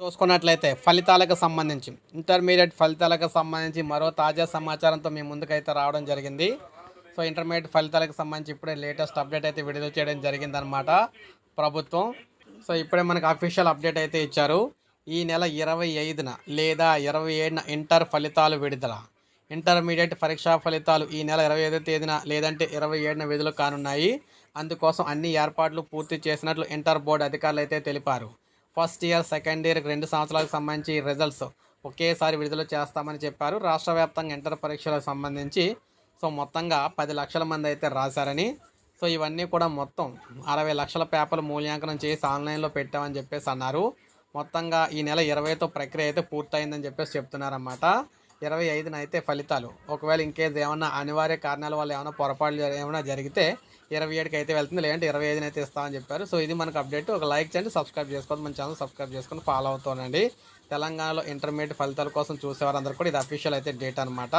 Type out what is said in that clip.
చూసుకున్నట్లయితే ఫలితాలకు సంబంధించి ఇంటర్మీడియట్ ఫలితాలకు సంబంధించి మరో తాజా సమాచారంతో మీ ముందుకైతే రావడం జరిగింది. సో ఇంటర్మీడియట్ ఫలితాలకు సంబంధించి ఇప్పుడే లేటెస్ట్ అప్డేట్ అయితే విడుదల చేయడం జరిగిందనమాట ప్రభుత్వం. సో ఇప్పుడే మనకు అఫీషియల్ అప్డేట్ అయితే ఇచ్చారు. ఈ నెల ఇరవై ఐదున లేదా ఇరవై ఏడున ఇంటర్ ఫలితాలు విడుదల. ఇంటర్మీడియట్ పరీక్షా ఫలితాలు ఈ నెల ఇరవై ఐదో తేదీన లేదంటే ఇరవై ఏడున విడుదల కానున్నాయి. అందుకోసం అన్ని ఏర్పాట్లు పూర్తి చేసినట్లు ఇంటర్ బోర్డు అధికారులు అయితే తెలిపారు. ఫస్ట్ ఇయర్ సెకండ్ ఇయర్ రెండు సంవత్సరాలకు సంబంధించి రిజల్ట్స్ ఒకేసారి విడుదల చేస్తామని చెప్పారు. రాష్ట్ర వ్యాప్తంగా ఇంటర్ పరీక్షలకు సంబంధించి సో మొత్తంగా పది లక్షల మంది అయితే రాశారని. సో ఇవన్నీ కూడా మొత్తం అరవై లక్షల పేపర్లు మూల్యాంకనం చేసి ఆన్లైన్లో పెట్టామని చెప్పేసి అన్నారు. మొత్తంగా ఈ నెల ఇరవైతో ప్రక్రియ అయితే పూర్తయిందని చెప్పేసి చెప్తున్నారన్నమాట. ఇరవై ఐదున అయితే ఫలితాలు. ఒకవేళ ఇంకేది ఏమన్నా అనివార్య కారణాల వల్ల ఏమైనా పొరపాట్లు ఏమైనా జరిగితే ఇరవై ఏడుకి అయితే వెళ్తుంది లేదంటే ఇరవై ఐదుని అయితే ఇస్తామని చెప్పారు. సో ఇది మనకు అప్డేట్. ఒక లైక్ చేయండి సబ్స్క్రైబ్ చేసుకోండి మన ఛానల్ సబ్స్క్రైబ్ చేసుకొని ఫాలో అవుతానండి. తెలంగాణలో ఇంటర్మీడియట్ ఫలితాల కోసం చూసేవారందరూ కూడా ఇది అఫీషియల్ అయితే డేట్ అనమాట